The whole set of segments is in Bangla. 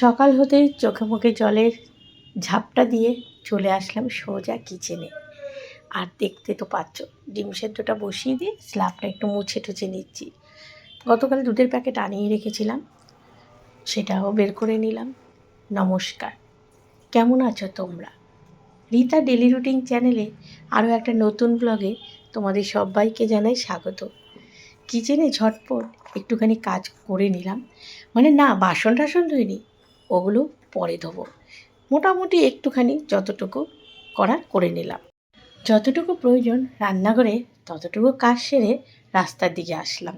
সকাল হতেই চোখে মুখে জলের ঝাপটা দিয়ে চলে আসলাম সোজা কিচেনে আর দেখতে তো পাচ্ছ, ডিম সেদ্ধটা বসিয়ে দিয়ে স্ল্যাবটা একটু মুছে টুছে নিচ্ছি। গতকাল দুধের প্যাকেট আনিয়ে রেখেছিলাম, সেটাও বের করে নিলাম। নমস্কার, কেমন আছো তোমরা? রীতা ডেলি রুটিন চ্যানেলে আরও একটা নতুন ব্লগে তোমাদের সবাইকে জানাই স্বাগত। কিচেনে ঝটপট একটুখানি কাজ করে নিলাম। মানে না বাসন টাসন ধুইনি ওগুলো পরে ধোবো। মোটামুটি একটুখানি যতটুকু করার করে নিলাম। যতটুকু প্রয়োজন রান্নাঘরে, ততটুকু কাজ সেরে রাস্তার দিকে আসলাম।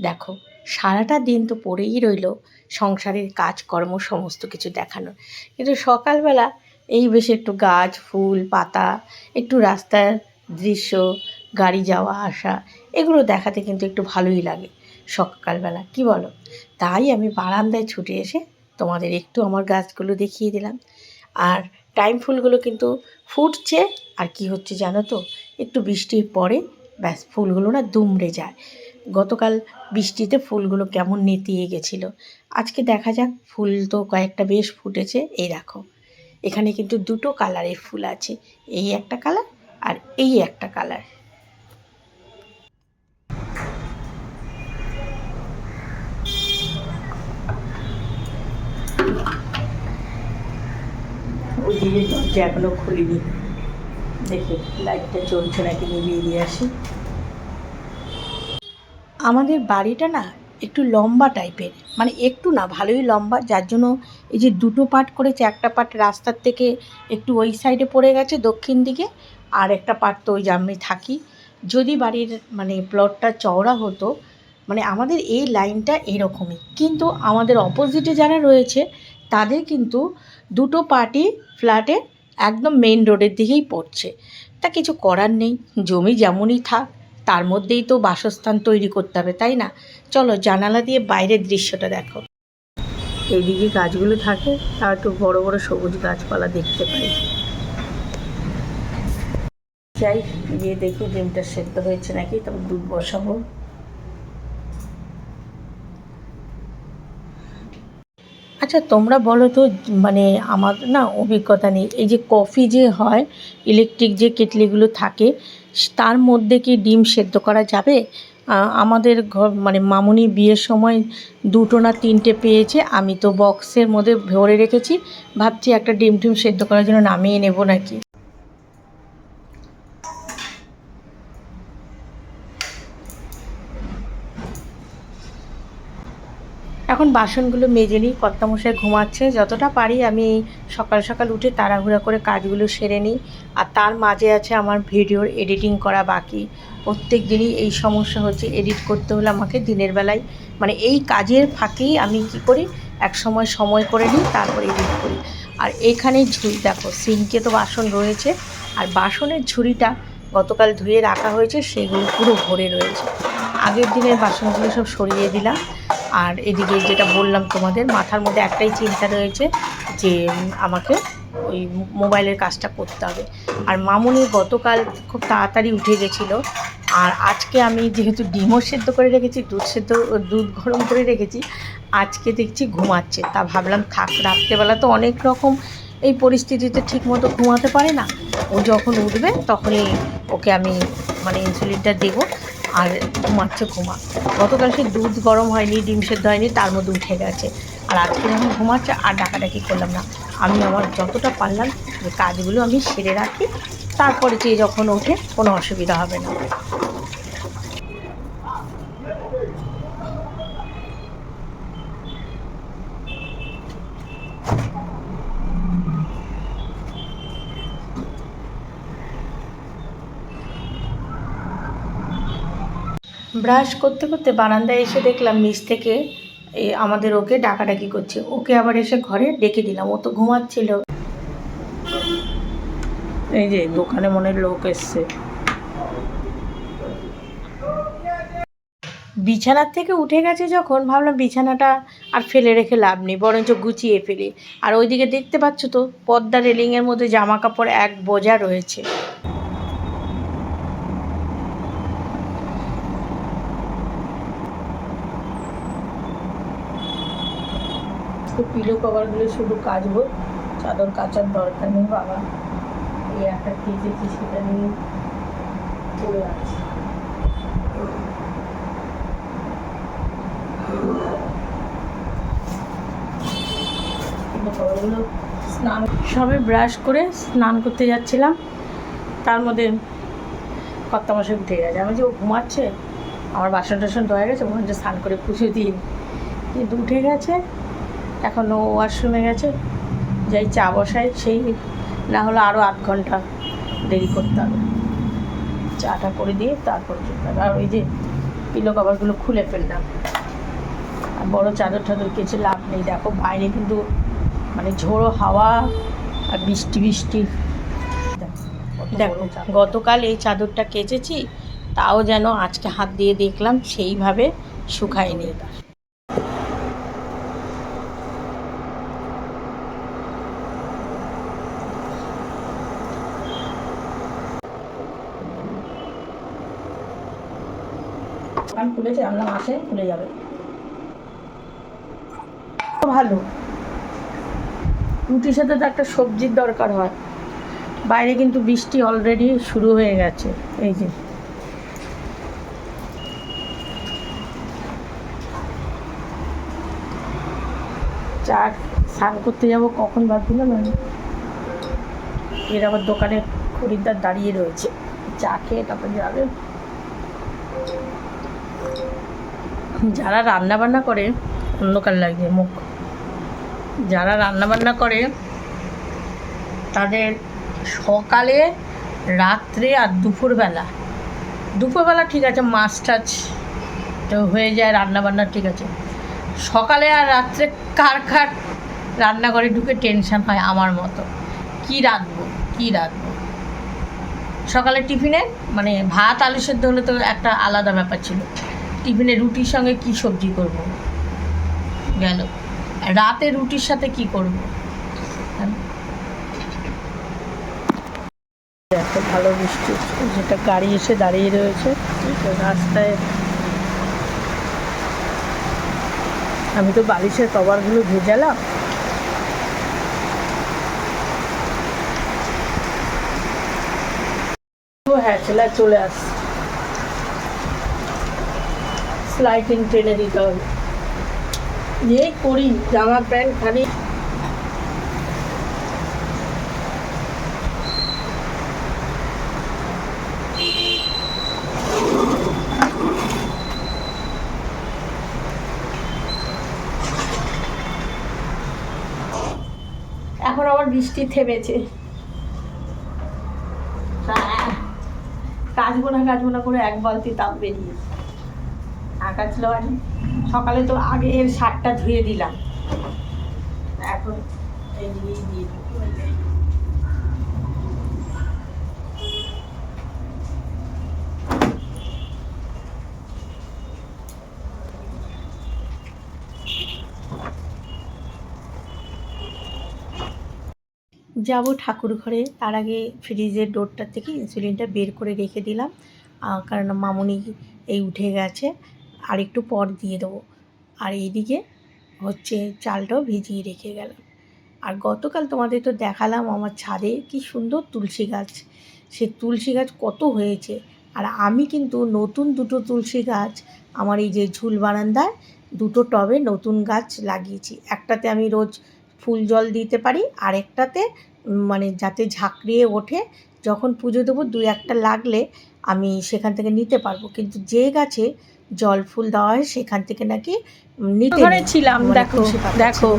দেখো, সারাটা দিন তো পড়েই রইল সংসারের কাজকর্ম সমস্ত কিছু দেখানো। কিন্তু সকালবেলা এই বেশ একটু গাছ, ফুল, পাতা, একটু রাস্তার দৃশ্য, গাড়ি যাওয়া, আসা, এগুলো দেখাতে কিন্তু একটু ভালোই লাগে সকালবেলা। কি বলো? তাই আমি বারান্দায় ছুটে এসে তোমাদের একটু আমার গাছগুলো দেখিয়ে দিলাম। আর টাইম ফুলগুলো কিন্তু ফুটছে, আর কি হচ্ছে জানো তো? একটু বৃষ্টির পরে ব্যাস ফুলগুলো না দুমড়ে যায়। গতকাল বৃষ্টিতে ফুলগুলো কেমন নেতিয়ে গেছিল। আজকে দেখা যাক, ফুল তো কয়েকটা বেশ ফুটেছে, এই দেখো। এখানে কিন্তু দুটো কালারের ফুল আছে, এই একটা কালার আর এই একটা কালার দিকে দরজা এখনও খুলিনি। দেখে লাইটটা চলছে নাকি নিভিয়ে দিয়ে আসি। আমাদের বাড়িটা না একটু লম্বা টাইপের মানে একটু না, ভালোই লম্বা, যার জন্য এই যে দুটো পার্ট করেছে, একটা পার্ট রাস্তার থেকে একটু ওই সাইডে পড়ে গেছে, দক্ষিণ দিকে, আর একটা পার্ট তো ওই আমি থাকি। যদি বাড়ির মানে প্লটটা চওড়া হতো মানে আমাদের এই লাইনটা এরকমই। কিন্তু আমাদের অপোজিটে যারা রয়েছে তাদের কিন্তু দুটো পার্টি ফ্ল্যাটে একদম মেন রোডের দিকেই পড়ছে। তা কিছু করার নেই, জমি যেমনই থাক, তার মধ্যেই তো বাসস্থান তৈরি করতে হবে, তাই না? চলো জানালা দিয়ে বাইরের দৃশ্যটা দেখো। এইদিকে গাছগুলো থাকে তার একটু বড় বড় সবুজ গাছপালা দেখতে পাই। যাই, গিয়ে দেখি ডিমটা সেদ্ধ হয়েছে নাকি, তবে দুধ বসাবো। আচ্ছা তোমরা বলো তো মানে আমার না অভিজ্ঞতা নেই। এই যে কফি যে হয় ইলেকট্রিক যে কেটলিগুলো থাকে তার মধ্যে কি ডিম সেদ্ধ করা যাবে? আমাদের ঘর মানে মামুনি বিয়ের সময় দুটো না তিনটে পেয়েছে, আমি তো বক্সের মধ্যে ভরে রেখেছি, ভাবছি একটা ডিম টিম সেদ্ধ করার জন্য নামিয়ে নেব নাকি? এখন বাসনগুলো মেজে নিই, কর্তামশাই ঘুমাচ্ছে। যতটা পারি আমি সকাল সকাল উঠে তাড়াহুড়া করে কাজগুলো সেরে নিই। আর তার মাঝে আছে আমার ভিডিওর এডিটিং করা বাকি। প্রত্যেক দিনই এই সমস্যা হচ্ছে, এডিট করতে হলে আমাকে দিনের বেলায় মানে এই কাজের ফাঁকেই আমি কি করি, এক সময় সময় করে নিই, তারপর এডিট করি। আর এইখানে ঝুড়ি, দেখো, সিঙ্কে তো বাসন রয়েছে। আর বাসনের ঝুড়িটা গতকাল ধুয়ে রাখা হয়েছে, সেগুলো পুরো ভরে রয়েছে। আগের দিনের বাসনগুলো সব সরিয়ে দিলাম। আর এদিকে যেটা বললাম তোমাদের, মাথার মধ্যে একটাই চিন্তা রয়েছে যে আমাকে ওই মোবাইলের কাজটা করতে হবে। আর মামুনি গতকাল খুব তাড়াতাড়ি উঠে গেছিল। আর আজকে আমি যেহেতু ডিমও সেদ্ধ করে রেখেছি, দুধ সেদ্ধ, দুধ গরম করে রেখেছি, আজকে দেখছি ঘুমাচ্ছে। তা ভাবলাম থাক, রাত্রেবেলা তো অনেক রকম এই পরিস্থিতিতে ঠিক মতো ঘুমাতে পারে না। ও যখন উঠবে তখনই ওকে আমি মানে ইনসুলিনটা দেবো। আর ঘুমাচ্ছে ঘুমা। গতকাল সে দুধ গরম হয়নি, ডিম সেদ্ধ হয়নি, তার মধ্যে উঠে গেছে। আর আজকে যখন ঘুমাচ্ছে, আর ডাকাডাকি করলাম না। আমি আমার যতটা পারলাম কাজগুলো আমি সেরে রাখি, তারপরে যে যখন ওঠে, কোনো অসুবিধা হবে না। ব্রাশ করতে করতে বারান্দায় এসে দেখলাম নিচ থেকে আমাদের ওকে ডাকাডাকি করছে। ওকে আবার এসে ঘরে ডেকে দিলাম। ও তো ঘুমাচ্ছিল। এই যে দোকানে মনে লোক এসছে। বিছানার থেকে উঠে গেছে যখন, ভাবলাম বিছানাটা আর ফেলে রেখে লাভ নেই, বরঞ্চ গুছিয়ে ফেলি। আর ওইদিকে দেখতে পাচ্ছ তো, পদ্মা রেলিংয়ের মধ্যে জামা কাপড় এক বোঝা রয়েছে আজকে পিলো কভারগুলো শুধু কাচবো চাদর কাচার দরকার নেই বাবা। এই একটা কেজেছি সেটা নিয়ে পড়ে আছে স্নান। সবে ব্রাশ করে স্নান করতে যাচ্ছিলাম। তার মধ্যে কর্তা মাসে উঠে গেছে। আমি যে ও ঘুমাচ্ছে, আমার বাসন টাসন ধোয়া গেছে ওখানে স্নান করে পুজো দিই। কিন্তু উঠে গেছে এখন ও ওয়াশরুমে গেছে। যাই চা বসাই সেই না হলে আরও আধ ঘণ্টা দেরি করতে হবে। চাটা করে দিয়ে তারপর হবে আর ওই যে পিলো কভারগুলো খুলে ফেললাম। আর বড় চাদর টাদর কেচে লাভ নেই। দেখো বাইরে কিন্তু মানে ঝোড়ো হাওয়া আর বৃষ্টি বৃষ্টি। দেখো গতকাল এই চাদরটা কেচেছি তাও যেন আজকে হাত দিয়ে দেখলাম সেইভাবে শুকায়নি। দোকান খুলেছে, আমরা মাসে খুলে যাবে। ভালো। রুটির সাথে তো একটা সবজির দরকার হয়। বাইরে কিন্তু বৃষ্টি অলরেডি শুরু হয়ে গেছে, এই যে। চা স্নান করতে যাব কখন ভাবছিলাম আমি? এর আবার দোকানে খরিদ্দার দাঁড়িয়ে রয়েছে। চা খেয়ে তারপর যাবে। যারা রান্না বান্না করে, অন্ধকার লাগে মুখ। যারা রান্না বান্না করে, তাদের সকালে, রাত্রে আর দুপুরবেলা। দুপুরবেলা ঠিক আছে, মাছ টাছ তো হয়ে যায়, রান্না বান্না ঠিক আছে। সকালে আর রাত্রে কার কার রান্নাঘরে ঢুকে টেনশন হয় আমার মতো। কি রাঁধবো কি রাঁধবো? সকালে টিফিনে মানে ভাত, আলু সেদ্ধ হলে তো একটা আলাদা ব্যাপার ছিল। টিফিনে রুটির সঙ্গে কি সবজি করব? গেল। রাতে রুটির সাথে কি করব? হ্যাঁ। এত ভালো বৃষ্টি, যেটা গাড়ি এসে দাঁড়িয়ে রয়েছে রাস্তায়। আমি তো বালিশের কভারগুলো ভেজালাম। হ্যাঁ চলে আস স্লাইডিং টেনে দিতে হবে। এই করি জামা প্যান্ট খালি। এখন আবার বৃষ্টি থেমেছে। আহ, কাচবো না কাচবো করে এক বালতি তাপ বেরিয়ে আঁকা ছিল আর সকালে তো আগে এর শাকটা ধুয়ে দিলাম। এখন যাব ঠাকুর ঘরে, তার আগে ফ্রিজের ডোরটা থেকে ইনসুলিনটা বের করে রেখে দিলাম। কারণ মামুনি এই উঠে গেছে। আর একটু পর দিয়ে দেবো। আর এইদিকে হচ্ছে চালটাও ভিজিয়ে রেখে গেলাম। আর গতকাল তোমাদের তো দেখালাম আমার ছাদে কি সুন্দর তুলসী গাছ। সে তুলসী গাছ কত হয়েছে। আর আমি কিন্তু নতুন দুটো তুলসী গাছ আমার এই যে ঝুল বারান্দায় দুটো টবে নতুন গাছ লাগিয়েছি। একটাতে আমি রোজ ফুল জল দিতে পারি আর একটাতে মানে যাতে ঝাঁকড়িয়ে ওঠে, যখন পুজো দেবো দুই একটা লাগলে আমি সেখান থেকে নিতে পারব। কিন্তু যে গাছে জল ফুল দেওয়া হয় সেখান থেকে নাকি নিতে ছিলাম দেখো দেখো।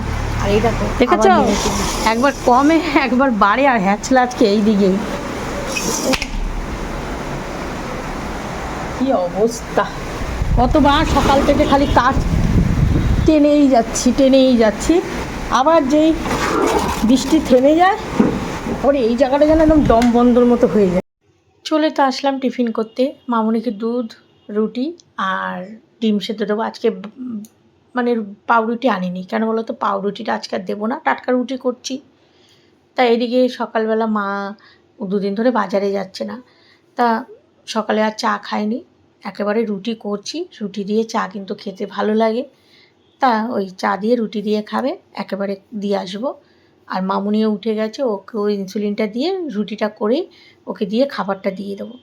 আর এই দেখো দেখেছ? একবার কমে একবার বাড়ে আর হ্যাচলা আজকে এই দিকেই কি অবস্থা? কতবার সকাল থেকে খালি কাজ টেনেই যাচ্ছি টেনেই যাচ্ছি। আবার যেই বৃষ্টি থেমে যায় পরে এই জায়গাটা যেন একদম দম বন্ধর মতো হয়ে যায়। চলে তো আসলাম টিফিন করতে। মামুনিকে দুধ রুটি আর ডিম সেদ্ধ দেবো। আজকে মানে পাউরুটি আনিনি। কেন বলো তো? পাউরুটিটা আজকে আর দেবো না। টাটকা রুটি করছি। তা এদিকে সকালবেলা মা দুদিন ধরে বাজারে যাচ্ছে না। তা সকালে আর চা খায়নি একেবারে রুটি করছি। রুটি দিয়ে চা কিন্তু খেতে ভালো লাগে। তা ওই চা দিয়ে রুটি দিয়ে খাবে। একেবারে দিয়ে আসব। আর মামুনিও উঠে গেছে। ওকে ওই ইনসুলিনটা দিয়ে রুটিটা করেই ওকে দিয়ে খাবারটা দিয়ে দেবো।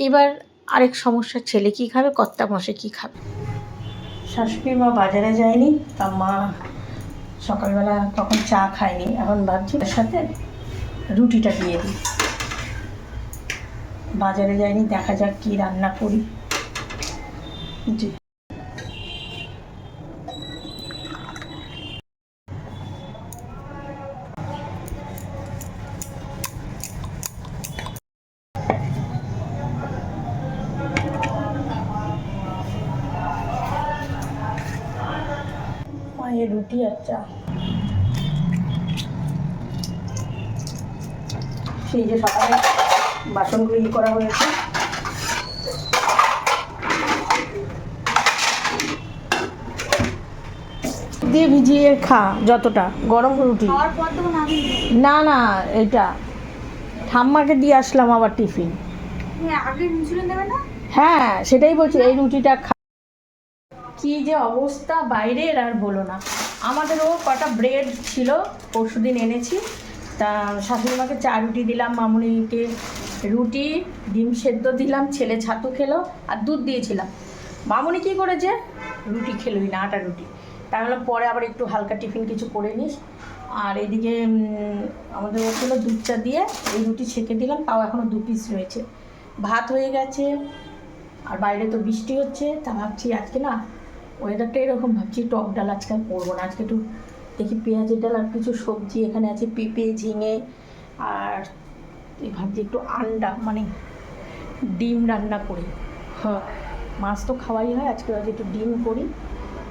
এবার আরেক সমস্যা, ছেলে কি খাবে, কর্তা মশে কী খাবে? শাশুড়ি মা বাজারে যায়নি, তা মা সকালবেলা তখন চা খায়নি। এখন ভাবছি তার সাথে রুটিটা দিয়ে দিই। বাজারে যায়নি, দেখা যাক কী রান্না করি। জি। সেই যে সকালে বাসনগুলো ই করা হয়েছে। দিয়ে ভিজিয়ে খা যতটা গরম রুটি। না না এটা। ঠাম্মাকে দিয়ে আসলাম আবার টিফিন। হ্যাঁ আগে ইনসুলিন দেবে না? হ্যাঁ সেটাই বলছি এই রুটিটা খা। কি যে অবস্থা বাইরের আর বলো না। আমাদেরও কটা ব্রেড ছিল পরশু দিন এনেছি। তা শাশুড়ি মাকে চা রুটি দিলাম, মামুনিকে রুটি, ডিম সেদ্ধ দিলাম, ছেলে ছাতু খেলো আর দুধ দিয়েছিলাম। মামুনি কী করেছে? রুটি খেলোই না আটা রুটি। তাই বললাম, পরে আবার একটু হালকা টিফিন কিছু করে নিস। আর এদিকে আমাদের ওগুলো দুধ চা দিয়ে এই রুটি ছেঁকে দিলাম, তাও এখনও দু পিস রয়েছে। ভাত হয়ে গেছে, আর বাইরে তো বৃষ্টি হচ্ছে, তা ভাবছি আজকে না ওয়েদারটা এরকম, ভাবছি টক ডাল আজকে করব না, আজকে একটু দেখি পেঁয়াজের ডাল আর কিছু সবজি এখানে আছে, পেঁপে, ঝিঙে আর ভাবছি একটু আন্ডা মানে ডিম রান্না করি। হ্যাঁ মাছ তো খাওয়াই হয়, আজকে ভাবছি একটু ডিম করি।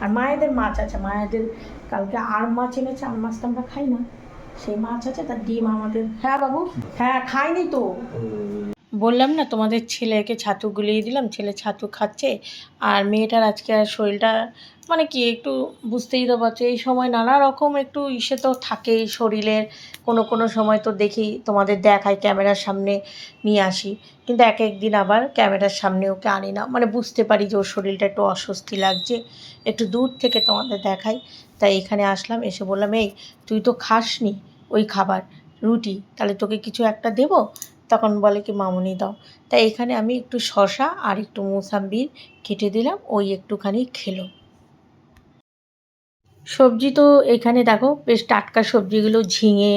আর মায়েদের মাছ আছে, মায়েদের কালকে আর মাছ এনেছে আর মাছ তো আমরা খাই না। সেই মাছ আছে, তার ডিম আমাদের হ্যাঁ বাবু হ্যাঁ খাইনি তো। বললাম না, তোমাদের ছেলেকে ছাতু গুলিয়ে দিলাম, ছেলে ছাতু খাচ্ছে, আর মেয়েটার আজকে আর শরীরটা মানে কি একটু বুঝতেই তো পারছ, এই সময় নানা রকম একটু ইসে তো থাকেই শরীরের, কোনো কোনো সময় তো দেখি তোমাদের দেখাই ক্যামেরার সামনে নিয়ে আসি, কিন্তু এক এক দিন আবার ক্যামেরার সামনে ওকে আনি না মানে বুঝতে পারি যে ওর শরীরটা একটু অস্বস্তি লাগছে, একটু দূর থেকে তোমাদের দেখাই, তাই এখানে আসলাম, এসে বললাম, এই তুই তো খাসনি ওই খাবার, রুটি, তাহলে তোকে কিছু একটা দেবো? তখন বলে কি, মামুনি দাও। তাই এখানে আমি একটু শশা আর একটু মোসাম্বির কেটে দিলাম, ওই একটুখানি খেলো। সবজি তো এখানে দেখো, বেশ টাটকা সবজিগুলো ঝিঙে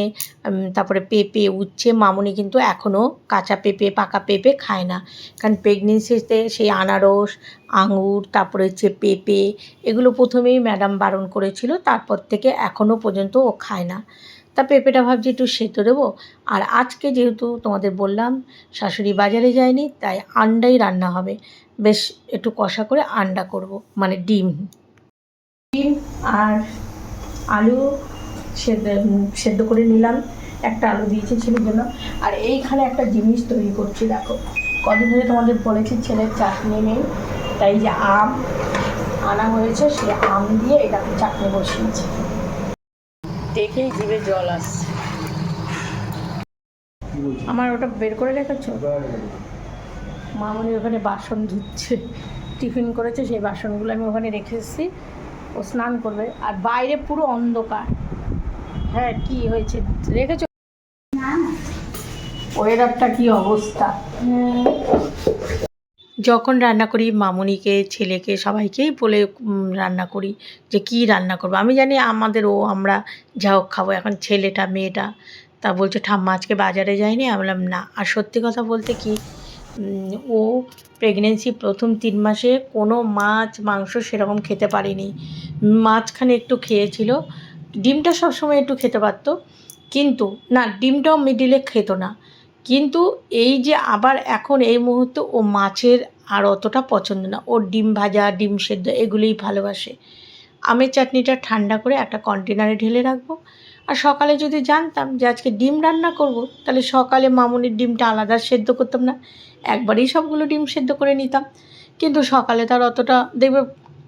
তারপরে পেঁপে উচ্ছে, মামুনি কিন্তু এখনও কাঁচা পেঁপে, পাকা পেঁপে খায় না। কারণ প্রেগনেন্সিতে সেই আনারস আঙুর তারপরে হচ্ছে পেঁপে, এগুলো প্রথমেই ম্যাডাম বারণ করেছিল, তারপর থেকে এখনও পর্যন্ত ও খায় না। তা পেঁপেটা ভাবছি একটু সেদ্ধ দেবো। আর আজকে যেহেতু তোমাদের বললাম, শাশুড়ি বাজারে যায়নি, তাই আন্ডাই রান্না হবে। বেশ একটু কষা করে আন্ডা করব মানে ডিম। ডিম আর আলু সেদ্ধ সেদ্ধ করে নিলাম। একটা আলু দিয়েছি ছেলের জন্য। আর এইখানে একটা জিনিস তৈরি করছি, দেখো। কদিন ধরে তোমাদের বলেছি ছেলের চাটনি নেই, তাই যে আম আনা হয়েছে, সে আম দিয়ে এটা চাটনি বসিয়েছি। দেখেই জিভে জল আসছে। আমার ওটা বের করে রেখেছো? মামনি ওখানে বাসন ধুচ্ছে। টিফিন করেছে সেই বাসনগুলো আমি ওখানে রেখে এসেছি। ও স্নান করবে। আর বাইরে পুরো অন্ধকার। হ্যাঁ কি হয়েছে? রেখেছো? ওয়েদারটা কি অবস্থা? যখন রান্না করি, মামুনিকে, ছেলেকে সবাইকেই বলে রান্না করি যে কি রান্না করব। আমি জানি আমাদের ও, আমরা যা হোক খাব। এখন ছেলেটা, মেয়েটা, তা বলছে, ঠাম্মা, আজকে বাজারে যায়নি? আমি বললাম, না। আর সত্যি কথা বলতে কি ও প্রেগনেন্সি প্রথম তিন মাসে কোনো মাছ, মাংস সেরকম খেতে পারিনি। মাঝখানে একটু খেয়েছিল। ডিমটা সবসময় একটু খেতে পারতো। কিন্তু, না, ডিমটাও মিডিলে খেত না। কিন্তু এই যে আবার এখন এই মুহূর্তে ও মাছের আর অতটা পছন্দ না। ওর ডিম ভাজা, ডিম সেদ্ধ এগুলোই ভালোবাসে। আমের চাটনিটা ঠান্ডা করে একটা কন্টেনারে ঢেলে রাখব। আর সকালে যদি জানতাম যে আজকে ডিম রান্না করব, তাহলে সকালে মামুনির ডিমটা আলাদা সেদ্ধ করতাম না। একবারেই সবগুলো ডিম সেদ্ধ করে নিতাম। কিন্তু সকালে তার অতটা দেখবে,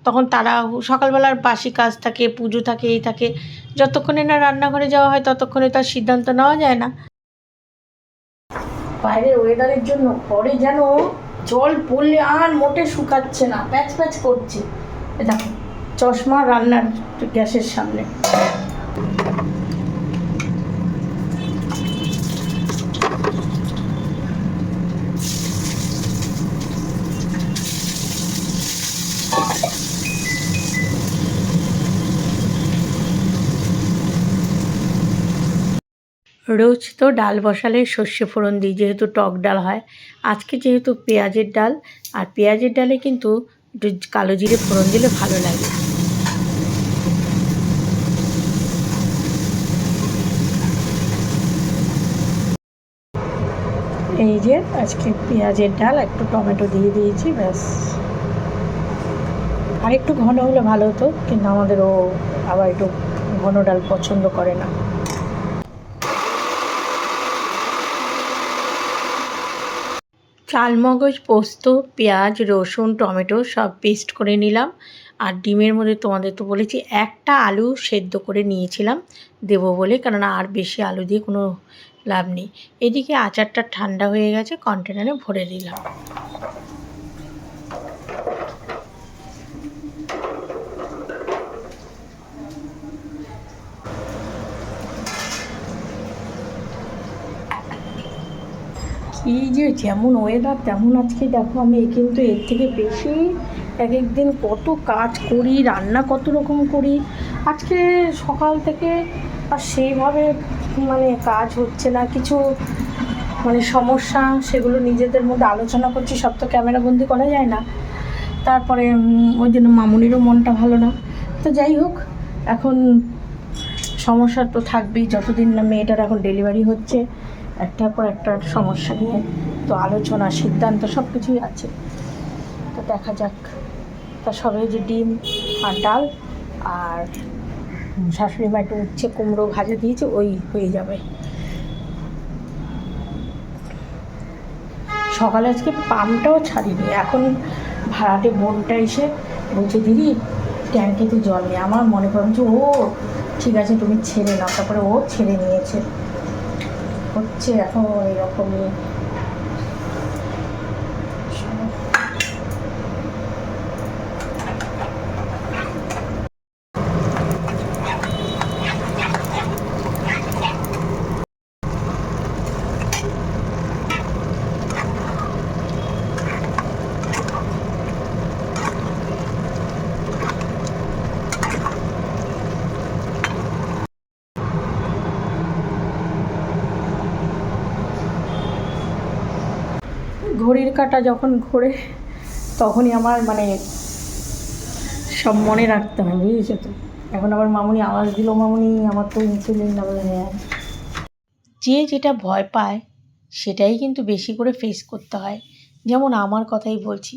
তখন তারা সকালবেলার বাসি কাজ থাকে, পুজো থাকে, এই থাকে। যতক্ষণে না রান্নাঘরে যাওয়া হয়, ততক্ষণে তার সিদ্ধান্ত নেওয়া যায় না। বাইরের ওয়েদারের জন্য পরে যেন জল পড়লে আর মোটে শুকাচ্ছে না, প্যাচ প্যাচ করছে। দেখো, চশমা রান্নার গ্যাসের সামনে। রোজ তো ডাল বসালে সর্ষে ফোড়ন দিই, যেহেতু টক ডাল হয়। আজকে যেহেতু পেঁয়াজের ডাল, আর পেঁয়াজের ডালে কিন্তু কালো জিরে ফোড়ন দিলে ভালো লাগে। এই যে আজকে পেঁয়াজের ডাল, একটু টমেটো দিয়ে দিয়েছি, ব্যাস। আর একটু ঘন হলে ভালো হতো, কিন্তু আমাদের ও আবার একটু ঘন ডাল পছন্দ করে না। চালমগজ, পোস্ত, পেঁয়াজ, রসুন, টমেটো সব পেস্ট করে নিলাম। আর ডিমের মধ্যে তোমাদের তো বলেছি, একটা আলু সেদ্ধ করে নিয়েছিলাম দেব বলে কারণ আর বেশি আলু দিয়ে কোনো লাভ নেই। এদিকে আচারটা ঠান্ডা হয়ে গেছে কন্টেনারে ভরে দিলাম। কী যে যেমন ওয়েদার তেমন আজকে দেখো আমি কিন্তু এর থেকে বেশি এক এক দিন কত কাজ করি, রান্না কত রকম করি। আজকে সকাল থেকে আর সেইভাবে মানে কাজ হচ্ছে না, কিছু মানে সমস্যা সেগুলো নিজেদের মধ্যে আলোচনা করছি, সব তো ক্যামেরাবন্দি করা যায় না। তারপরে ওই জন্য মামুনিরও মনটা ভালো না। তো যাই হোক, এখন সমস্যা তো থাকবেই, যতদিন না মেয়েটার এখন ডেলিভারি হচ্ছে। একটার পর একটা সমস্যা নিয়ে তো আলোচনা, সিদ্ধান্ত সব কিছুই আছে। তো দেখা যাক। তা সবে যে ডিম আর ডাল আর শাশুড়ি মা একটু উচ্ছে কুমড়ো ভাজা দিয়েছে, ওই হয়ে যাবে। সকালে আজকে পাম্পটাও ছাড়িনি। এখন ভাড়াটে বোনটা এসে বলছে, দিদি, ট্যাঙ্কিতে জল নেই। আমার মনে যে ও, ঠিক আছে, তুমি ছেড়ে নাও। তারপরে ও ছেড়ে নিয়েছে। হচ্ছে এখন এরকমই ঘড়ির কাঁটা যখন ঘোরে, তখনই আমার মানে সব মনে রাখতে হয়, বুঝেছ তো? এখন আবার মামুনি আওয়াজ দিল, মামুনি, আমার তো ইনসুলিন না বলে হ্যাঁ। যে যেটা ভয় পায়, সেটাই কিন্তু বেশি করে ফেস করতে হয়। যেমন আমার কথাই বলছি,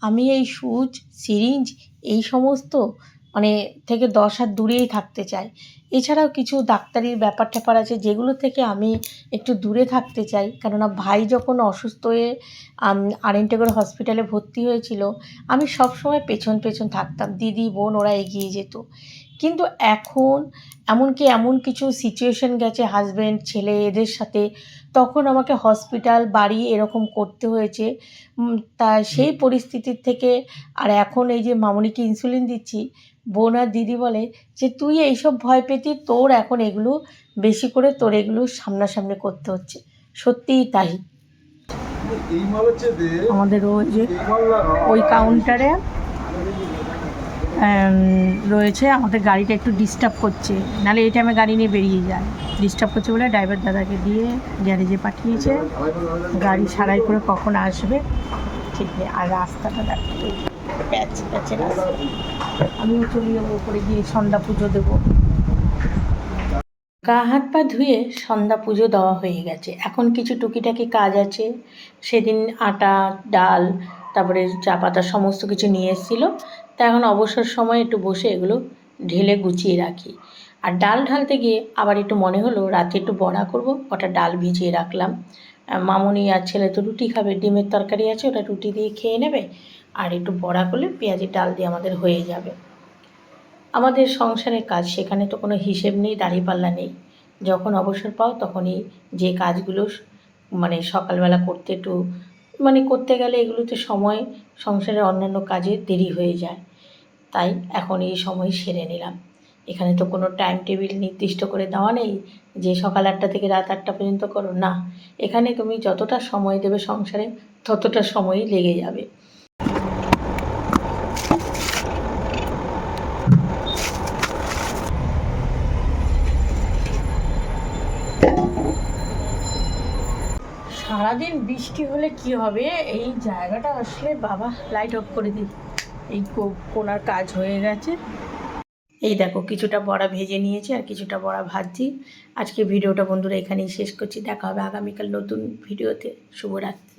আমি এই সুচ, সিরিঞ্জ, এই সমস্ত মানে থেকে দশ হাত দূরেই থাকতে চাই। এছাড়াও কিছু ডাক্তারির ব্যাপার ট্যাপার আছে যেগুলো থেকে আমি একটু দূরে থাকতে চাই। কেননা ভাই যখন অসুস্থ হয়ে আরেনটেগর হসপিটালে ভর্তি হয়েছিল, আমি সব সময় পেছন পেছন থাকতাম। দিদি, বোন, ওরা এগিয়ে যেত। কিন্তু এখন এমনকি এমন কিছু সিচুয়েশন গেছে হাজব্যান্ড ছেলে এদের সাথে তখন আমাকে হসপিটাল বাড়ি এরকম করতে হয়েছে। তা সেই পরিস্থিতির থেকে আর এখন এই যে মামনিকে ইনসুলিন দিচ্ছি বোন আর দিদি বলে যে তুই এইসব ভয় পেতি তোর এখন এগুলো বেশি করে তোর এগুলো সামনাসামনি করতে হচ্ছে। সত্যিই তাই। আমাদের ওই যে ওই কাউন্টারে রয়েছে আমাদের গাড়িটা একটু ডিস্টার্ব করছে। নাহলে এই টাইমে গাড়ি নিয়ে বেরিয়ে যায়। ডিস্টার্ব করছে বলে ড্রাইভার দাদাকে দিয়ে গ্যারেজে পাঠিয়েছে। গাড়ি সারাই করে কখন আসবে? ঠিক নেই। আর রাস্তাটা দেখো। আমিও চলে যাব উপরে গিয়ে সন্ধ্যা পুজো দেবো। গা হাত পা ধুয়ে সন্ধ্যা পুজো দেওয়া হয়ে গেছে। এখন কিছু টুকিটাকি কাজ আছে। সেদিন আটা, ডাল তারপরে চা পাতা সমস্ত কিছু নিয়ে এসেছিল। তা এখন অবসর সময় একটু বসে এগুলো ঢেলে গুছিয়ে রাখি। আর ডাল ঢালতে গিয়ে আবার একটু মনে হলো, রাতে একটু বড়া করব ওটা ডাল ভিজিয়ে রাখলাম। মামনি আর ছেলে তো রুটি খাবে, ডিমের তরকারি আছে, ওটা রুটি দিয়ে খেয়ে নেবে। আর একটু বড়া করলে পেঁয়াজের ডাল দিয়ে আমাদের হয়ে যাবে। আমাদের সংসারের কাজ, সেখানে তো কোনো হিসেব নেই, দাঁড়িপাল্লা নেই। যখন অবসর পাও তখনই যে কাজগুলো মানে সকালবেলা করতে একটু মানে করতে গেলে এগুলোতে সময়, সংসারের অন্যান্য কাজে দেরি হয়ে যায়। তাই এখন এই সময় সেরে নিলাম। এখানে তো কোনো টাইম টেবিল নির্দিষ্ট করে দেওয়া নেই যে সকাল আটটা থেকে রাত আটটা পর্যন্ত করো। না, এখানে তুমি যতটা সময় দেবে সংসারে, ততটা সময়ই লেগে যাবে। সারাদিন বৃষ্টি হলে কি হবে? এই জায়গাটা আসলে বাবা লাইট অফ করে দিই এই কোনার কাজ হয়ে গেছে। এই দেখো, কিছুটা বড়া ভেজে নিয়েছি আর কিছুটা বড়া ভাজছি। আজকে ভিডিওটা বন্ধুরা এখানেই শেষ করছি। দেখা হবে আগামীকাল নতুন ভিডিওতে। শুভরাত্রি।